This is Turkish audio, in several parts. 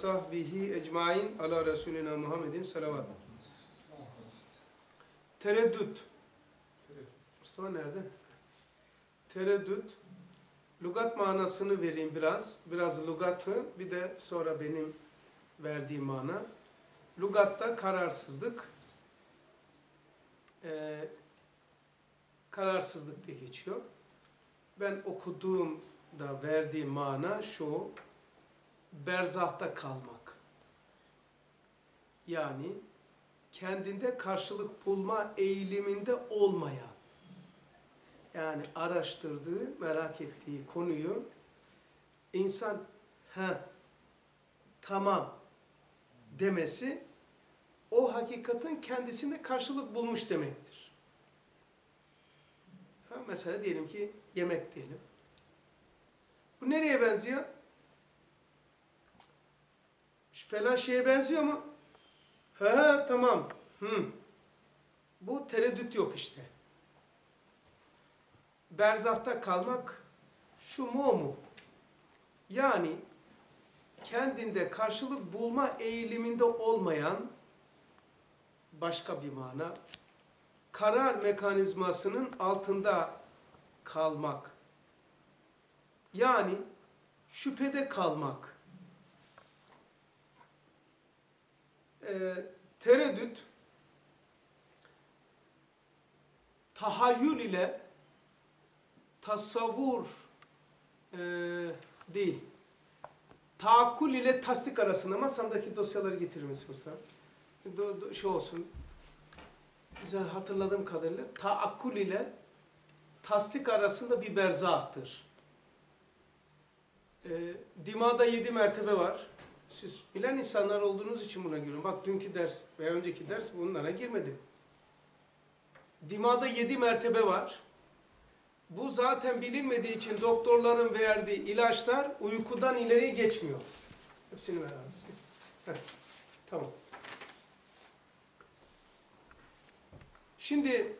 sahbihi ecmain ala Resulina Muhammedin salavat. Tereddüt. Mustafa nerede? Tereddüt. Lugat manasını vereyim biraz. Biraz lugatı bir de sonra benim verdiğim mana. Lugatta kararsızlık. Ee, kararsızlık diye geçiyor. Ben okuduğumda verdiğim mana şu. Berzahta kalmak. Yani kendinde karşılık bulma eğiliminde olmayan, yani araştırdığı, merak ettiği konuyu insan ha tamam demesi o hakikatin kendisinde karşılık bulmuş demektir. Tamam, mesela diyelim ki yemek diyelim. Bu nereye benziyor? Falan şeye benziyor mu? He tamam. Hı. Bu tereddüt yok işte. Berzahta kalmak şu mu mu? Yani kendinde karşılık bulma eğiliminde olmayan başka bir mana karar mekanizmasının altında kalmak. Yani şüphede kalmak. Ee, tereddüt tahayyül ile tasavvur e, değil. Taakkul ile tasdik arasında masamdaki dosyaları getirir misin Mustafa? Do, do, şey olsun. Bize hatırladığım kadarıyla taakkul ile tasdik arasında bir berzahtır. E, dimada yedi mertebe var. Siz bilen insanlar olduğunuz için buna giriyorum. Bak dünkü ders ve önceki ders bunlara girmedim. Dimada yedi mertebe var. Bu zaten bilinmediği için doktorların verdiği ilaçlar uykudan ileri geçmiyor. Hepsini ver abisi. Tamam. Şimdi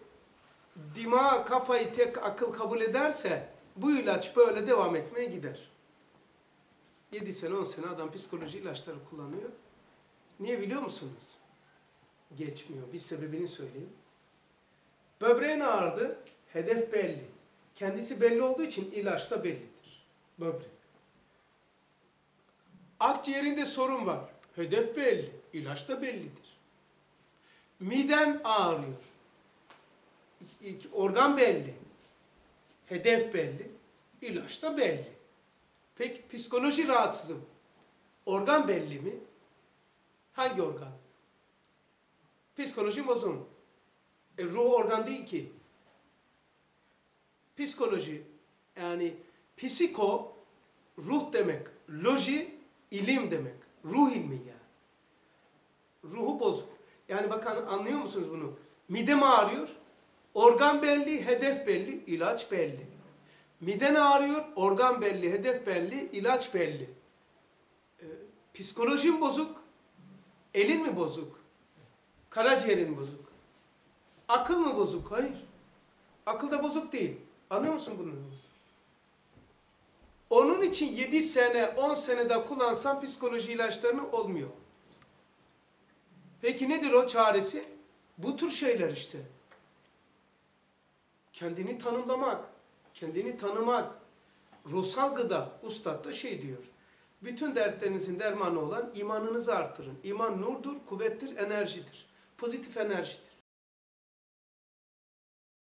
dima kafayı tek akıl kabul ederse bu ilaç böyle devam etmeye gider. 7 sene 10 sene adam psikoloji ilaçları kullanıyor. Niye biliyor musunuz? Geçmiyor. Bir sebebini söyleyeyim. Böbreğin ağrıdı. Hedef belli. Kendisi belli olduğu için ilaç da bellidir. Böbrek. Akciğerinde sorun var. Hedef belli. ilaç da bellidir. Miden ağrıyor. Organ belli. Hedef belli. ilaç da belli. Peki psikoloji rahatsızım. Organ belli mi? Hangi organ? Psikoloji bozun. E, ruh organ değil ki. Psikoloji yani psiko ruh demek. Loji ilim demek. Ruh ilmi yani. Ruhu bozuk. Yani bakın anlıyor musunuz bunu? Midem ağrıyor. Organ belli, hedef belli, ilaç belli. Miden ağrıyor, organ belli, hedef belli, ilaç belli. Ee, psikolojin bozuk, elin mi bozuk? Karaciğerin bozuk. Akıl mı bozuk? Hayır. Akıl da bozuk değil. Anlıyor musun bunu? Onun için 7 sene, 10 senede kullansam psikoloji ilaçlarını olmuyor. Peki nedir o çaresi? Bu tür şeyler işte. Kendini tanımlamak, kendini tanımak. Ruhsal gıda, ustad da şey diyor. Bütün dertlerinizin dermanı olan imanınızı artırın. İman nurdur, kuvvettir, enerjidir. Pozitif enerjidir.